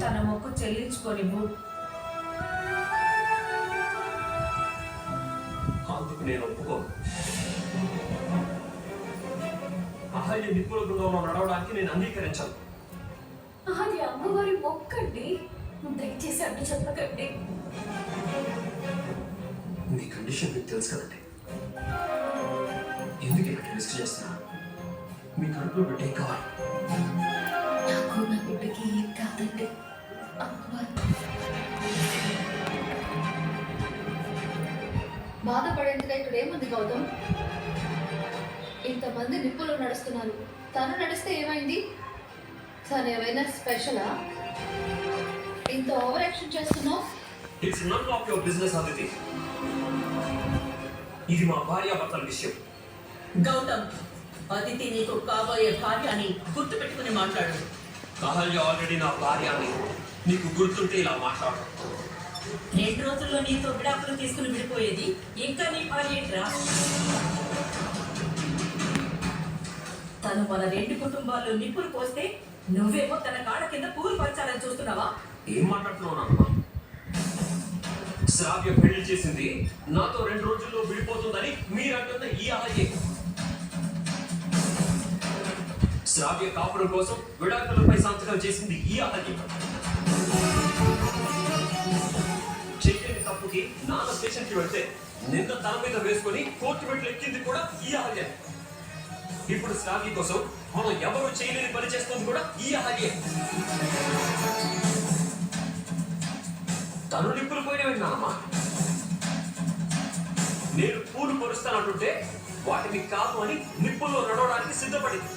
తన మొక్కు చెల్లించుకోనివ్వు అందుకు నేను ఒప్పుకోను. అహల్య నిప్పుల బృందంలో నడవడానికి నేను అంగీకరించను. అది అమ్మవారి మొక్కండి. దయచేసి అడ్డు చెప్పకండి. మీ కండిషన్ మీకు తెలుసు కదండి. ఎందుకు ఇక్కడ రిస్క్ చేస్తున్నా? మీ కడుపులో బిడ్డ ఏం కావాలి? ఇక్కడ ఏముంది గౌతమ్? ఇంతమంది నిప్పులు నడుస్తున్నారు. తను నడిస్తే ఏమైంది? తను ఏమైనా స్పెషలా? ఇంత ఓవర్ యాక్షన్ చేస్తున్నావు? It's none of your business Aditi ఇది మా భార్యాభర్తల విషయం. గౌతమ్ అతిథి నీకు కాబోయే భార్య అని గుర్తు పెట్టుకుని మాట్లాడు. అహల్య ఆల్రెడీ నా భార్య అని నీకు గుర్తుంటే ఇలా మాట్లాడు. రెండు రోజుల్లో నీతో విడాకులు తీసుకుని విడిపోయేది. ఇంకా నీ భార్య తను మన రెండు కుటుంబాల్లో నిప్పులు పోస్తే నువ్వేమో తన కాళ్ళ కింద పూలు పరచాలని చూస్తున్నావా? ఏం మాట్లాడుతున్నావు శ్రావ్య పెళ్ళి చేసింది. నాతో రెండు రోజుల్లో విడిపోతుందని మీరు అంటున్న ఈ అలాగే. శ్రావ్య కాపురం కోసం విడాకులపై సంతకం చేసింది ఈ అలాగే. కి నాన్న స్టేషన్కి వెళ్తే నిన్న తల మీద వేసుకొని కోర్టు మెట్లు ఎక్కింది కూడా ఈ అహల్య ఇప్పుడు శ్రావ్య కోసం మనం ఎవరు చేయలేని పని చేస్తుంది కూడా ఈ అహల్యే తను నిప్పులు పోయిన విన్నానమ్మా నేను పూలు పరుస్తానంటుంటే వాటిని కాదు అని నిప్పుల్లో నడవడానికి సిద్ధపడింది.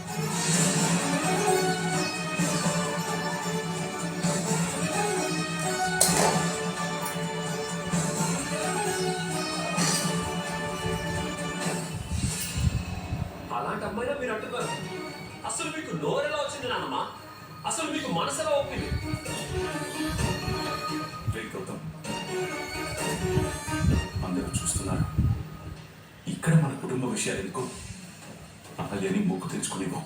అమ్మాయినా మీరు అంటున్నారు. అసలు మీకు నోరెలా వచ్చింది నాన్నమ్మా అసలు మీకు మనసులా ఒప్పింది? గౌతమ్ అందరూ చూస్తున్నారు. ఇక్కడ మన కుటుంబ విషయాలు ఎందుకు? అహల్యని మొక్కు తెచ్చుకునేవో.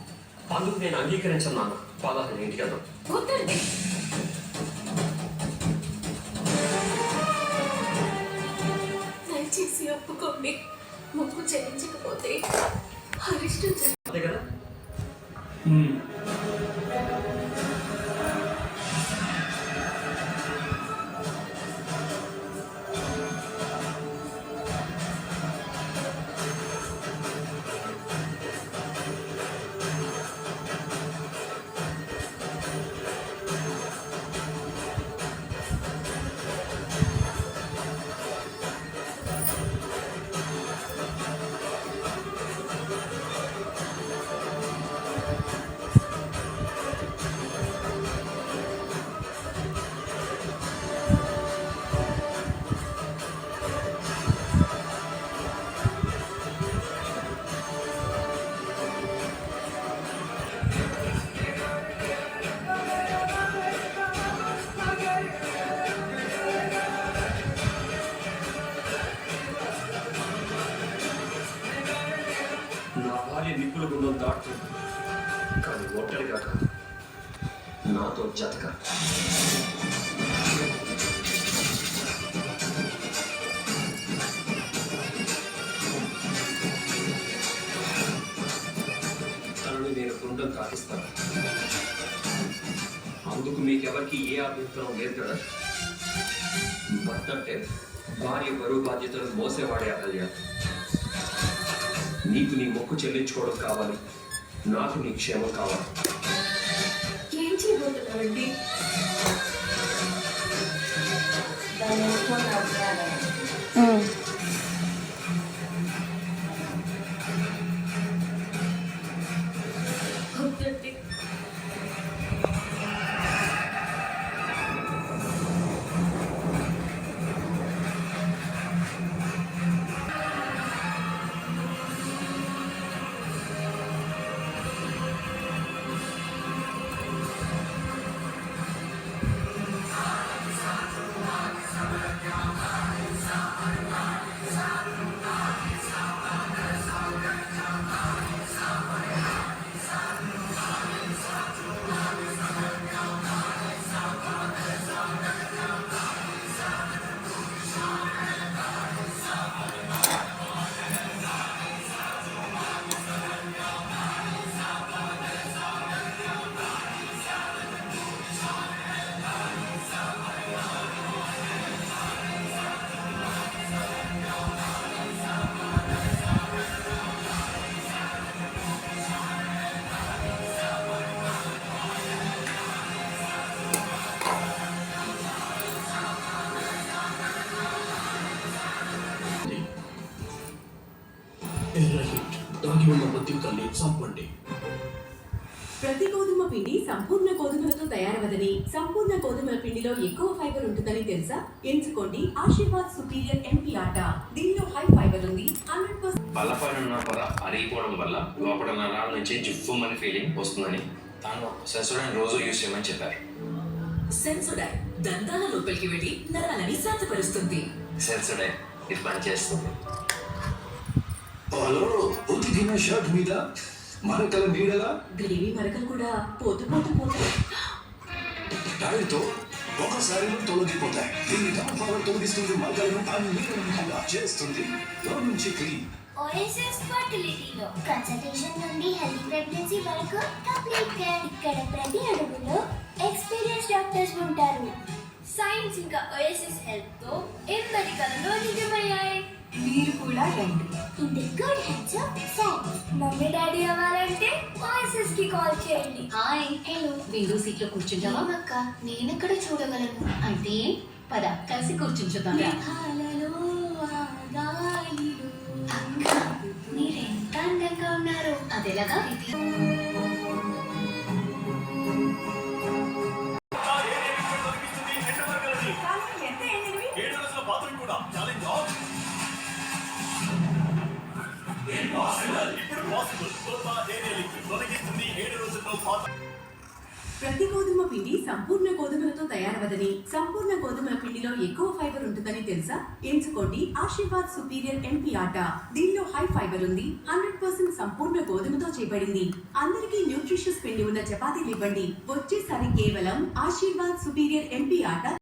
అందుకు నేను అంగీకరించను నాన్న. పదహారు ఇంటికి వెళ్దాం. దయచేసి ఒప్పుకోండి. మొక్కు చెల్లించకపోతే. అంతే కదా? నా భార్య నిప్పుల గుండం దాటుతుంది కానీ ఒంటరిగా కాదు నాతో జతగా తనని నేను గుండం తాకిస్తాను అందుకు మీకెవరికి ఏ అభ్యంతరం లేదు కదా భర్త అంటే భార్య బరువు బాధ్యతలు మోసేవాడే అహల్య నీకు నీ మొక్కు చెల్లించుకోవడం కావాలి. నాకు నీ క్షేమం కావాలి. ఏం చేయబోతున్నారండి? చంపండి. ప్రతి గోధుమ పిండి సంపూర్ణ గోధుమలతో తయారవదని సంపూర్ణ గోధుమల పిండిలో ఎక్కువ ఫైబర్ ఉంటుందని తెలుసా? ఎంచుకోండి ఆశీర్వాద్ సుపీరియర్ ఎంపీ ఆట. దీనిలో హై ఫైబర్ ఉంది. హండ్రెడ్ పర్సెంట్ బలపడిన పొర అరిగిపోవడం వల్ల లోపల నరాల నుంచి జిఫ్ఫుమని ఫీలింగ్ వస్తుందని తాను సెన్సోడైన్ రోజు యూస్ చేయమని చెప్పారు. సెన్సోడైన్ దంతాల లోపలికి వెళ్ళి నరాలని శాంతపరుస్తుంది. సెన్సోడైన్ ఇది పనిచేస్తుంది. హలో ఉతికిన షర్ట్ మీద మరకల నీడలా గ్రేవీ మరకలు కూడా పోతూ పోతూ పోతాయి టైర్తో ఒకసారిలో తొలగిపోతాయి. దీన్ని డబుల్ పవర్ తొలగిస్తుంది మరకలను అన్ని చేస్తుంది. లో నుంచి క్లీన్? ఓఎస్ఎస్ ఫర్టిలిటీలో కన్సల్టేషన్ నుండి హెల్తీ ప్రెగ్నెన్సీ వరకు కంప్లీట్ కేర్ ఇక్కడ ప్రతి అడుగులో ఎక్స్పీరియన్స్ డాక్టర్స్ ఉంటారు. సైన్స్ ఇంకా ఓఎస్ఎస్ హెల్ప్తో ఎందరి కలలో నిజమయ్యాయి. మీరు కూడా రండి in the good hands of science mummy daddy అవ్వాలంటే ఓఎస్ఎస్కి కాల్ చేయండి. హాయ్ హలో విండో సీట్లో కూర్చుంటావా? ఏమక్క? నేనెక్కడ చూడగలను? అయితే పద కలిసి కూర్చుంచుదాం. అక్క మీరెంత అందంగా ఉన్నారు? అదెలాగా? ఎంత ఏడు రోజుల బాత్రూమ్ కూడా. ఛాలెంజ్ ప్రతి గోధుమ పిండి సంపూర్ణ గోధుమలతో తయారవదని సంపూర్ణ గోధుమల పిండిలో ఎక్కువ ఫైబర్ ఉంటుందని తెలుసా? ఎంచుకోండి ఆశీర్వాద్ సుపీరియర్ ఎంపీ ఆట. దీనిలో హై ఫైబర్ ఉంది హండ్రెడ్ పర్సెంట్ సంపూర్ణ గోధుమతో చేయబడింది. అందరికీ న్యూట్రిషియస్ పిండి ఉన్న చపాతీలు ఇవ్వండి. వచ్చేసారి కేవలం ఆశీర్వాద్ సుపీరియర్ ఎంపీ ఆట